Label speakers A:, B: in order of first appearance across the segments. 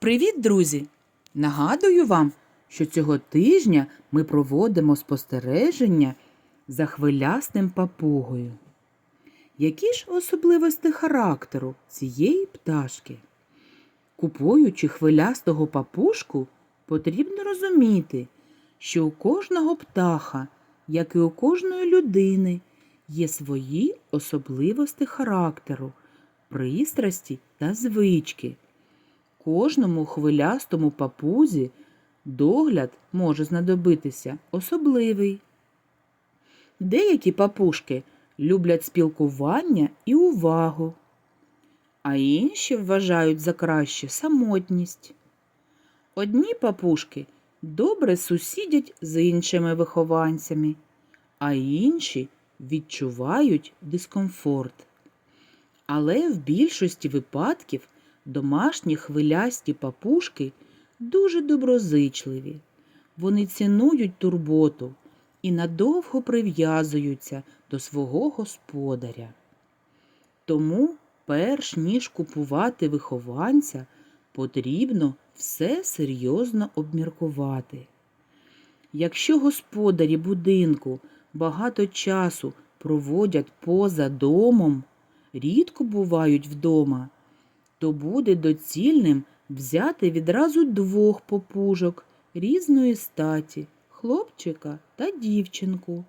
A: Привіт, друзі! Нагадую вам, що цього тижня ми проводимо спостереження за хвилястим папугою. Які ж особливості характеру цієї пташки? Купуючи хвилястого папушку, потрібно розуміти, що у кожного птаха, як і у кожної людини, є свої особливості характеру, пристрасті та звички. Кожному хвилястому папузі догляд може знадобитися особливий. Деякі папушки люблять спілкування і увагу, а інші вважають за краще самотність. Одні папушки добре сусідять з іншими вихованцями, а інші відчувають дискомфорт. Але в більшості випадків домашні хвилясті папушки дуже доброзичливі. Вони цінують турботу і надовго прив'язуються до свого господаря. Тому, перш ніж купувати вихованця, потрібно все серйозно обміркувати. Якщо господарі будинку багато часу проводять поза домом, рідко бувають вдома, то буде доцільним взяти відразу двох попужок різної статі хлопчика та дівчинку.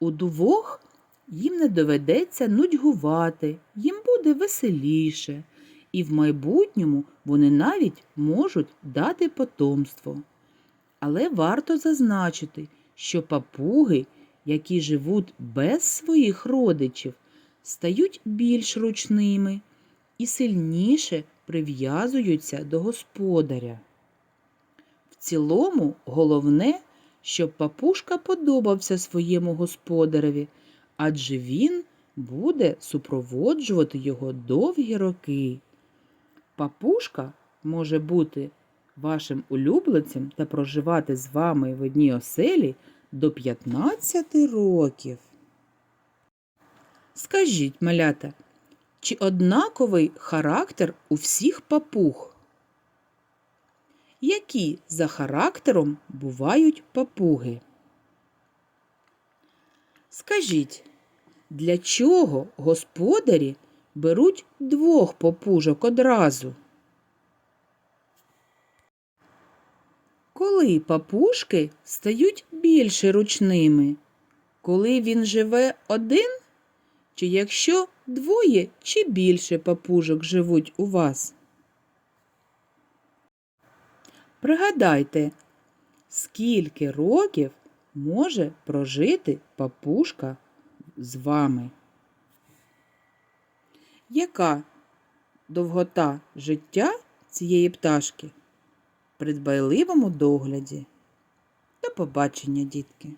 A: У двох їм не доведеться нудьгувати, їм буде веселіше, і в майбутньому вони навіть можуть дати потомство. Але варто зазначити, що папуги, які живуть без своїх родичів, стають більш ручними і сильніше прив'язуються до господаря. В цілому головне, щоб папушка подобався своєму господареві, адже він буде супроводжувати його довгі роки. Папушка може бути вашим улюбленцем та проживати з вами в одній оселі до 15 років. Скажіть, малята, чи однаковий характер у всіх папуг? Які за характером бувають папуги? Скажіть, для чого господарі беруть двох папужок одразу? Коли папушки стають більше ручними? Коли він живе один? Чи якщо двоє чи більше папужок живуть у вас? Пригадайте, скільки років може прожити папушка з вами? Яка довгота життя цієї пташки при дбайливому догляді? До побачення, дітки!